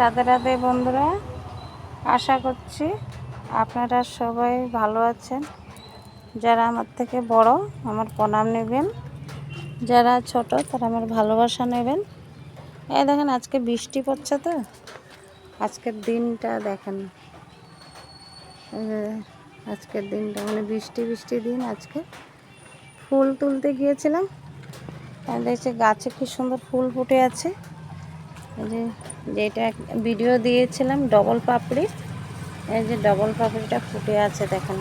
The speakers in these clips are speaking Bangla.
রাধে রাধে বন্ধুরা, আশা করছি আপনারা সবাই ভালো আছেন। যারা আমার থেকে বড়, আমার প্রণাম নেবেন। যারা ছোট, তারা আমার ভালোবাসা নেবেন। এই দেখেন, আজকে বৃষ্টি পড়ছে তো। আজকের দিনটা দেখেন। আজকের দিনটা মানে বৃষ্টি বৃষ্টি দিন আজকে। ফুল তুলতে গিয়েছিলাম। দেখছি, গাছে কি সুন্দর ফুল ফুটে আছে। যে যেটা ভিডিও দিয়েছিলাম ডবল পাপড়ি। এই যে ডবল পাপড়িটা ফুটে আছে, দেখেন।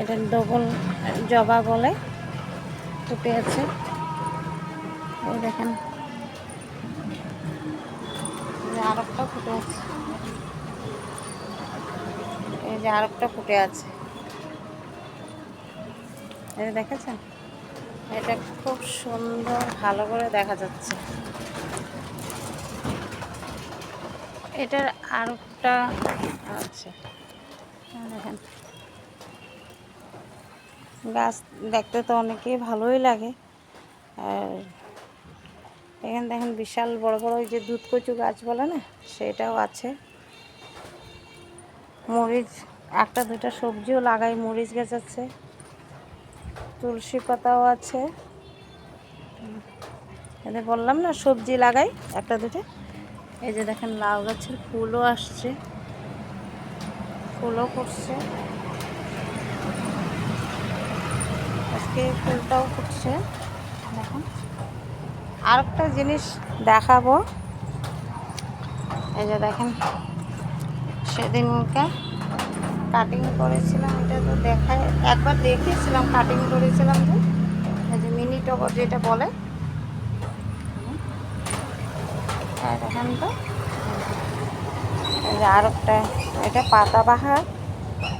এটা ডবল জবা বলে ফুটে আছে। এই দেখেন। আরেকটা ফুটে আছে। এই যে আরেকটা ফুটে আছে। যে দেখেছেন? এটা খুব সুন্দর, ভালো করে দেখা যাচ্ছে। এটার আরেকটা আছে এই দেখেন। গাছ দেখতে তো অনেকেই ভালোই লাগে। আর এখানে দেখেন বিশাল বড় বড় ওই যে দুধ কচু গাছ বলে না, সেটাও আছে। মরিচ, একটা দুটা সবজিও লাগাই, মরিচ গাছ আছে। তুলসী পাতাও আছে। এদের বললাম না, সবজি লাগাই, একটা দুটো এই যে দেখেন লাউ গাছের ফুলও আসছে, ফুলও ফুটছে আজকে ফুলটাও ফুটছে দেখুন। আর একটা জিনিস দেখাবো। এই যে দেখেন, সেদিনকে কাটিং করেছিলাম, এটা তো দেখায়, একবার দেখিয়েছিলাম কাটিং করেছিলাম যে, এই যে মিনি টগর যেটা বলে হ্যাঁ দেখেন তো আর একটা এটা পাতাবাহার।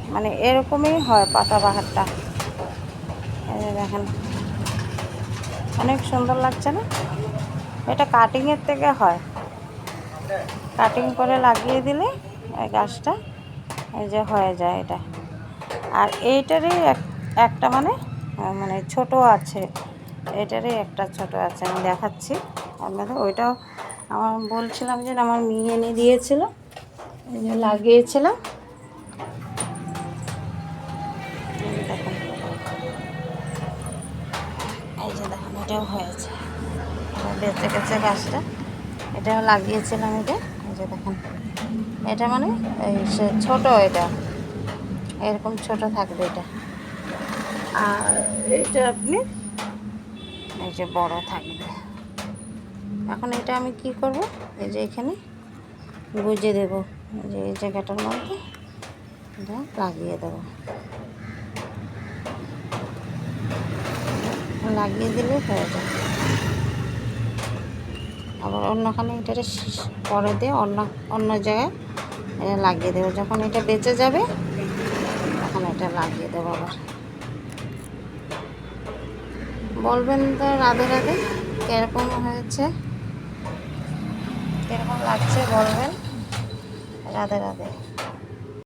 মানে এরকমই হয় পাতাবাহারটা। দেখেন। অনেক সুন্দর লাগছে না? এটা কাটিংয়ের থেকে হয়। কাটিং করে লাগিয়ে দিলে এই গাছটা এই যে হয়ে যায় এটা। আর এইটারই এক- একটা মানে মানে ছোট আছে। এটারই একটা ছোট আছে, আমি দেখাচ্ছি। আপনাদের ওইটাও আমার বলছিলাম যে আমার মেয়ে এনে দিয়েছিল লাগিয়েছিলাম। এই যে দেখুন, এটাও হয়েছে। বেঁচে গেছে গাছটা এটাও লাগিয়েছিলাম এটা। এই যে দেখুন, এটা মানে এই সে ছোট এটা। এরকম ছোট থাকবে এটা। আর এটা আপনি, এই যে বড় থাকবে। এখন এটা আমি কি করব? এই যে এখানে গুজে দেব। যে এই জায়গাটার মধ্যে এটা লাগিয়ে দেবো। লাগিয়ে দিলে হয়ে যাবে। আবার অন্যখানে এটারে শি- পরে দিয়ে অন্য অন্য জায়গায় এটা লাগিয়ে দেবো। যখন এটা বেঁচে যাবে, তখন এটা লাগিয়ে দেবো আবার। বলবেন তো রাধে রাধে। কীরকম হয়েছে। কীরকম লাগছে বলবেন। রাধে রাধে।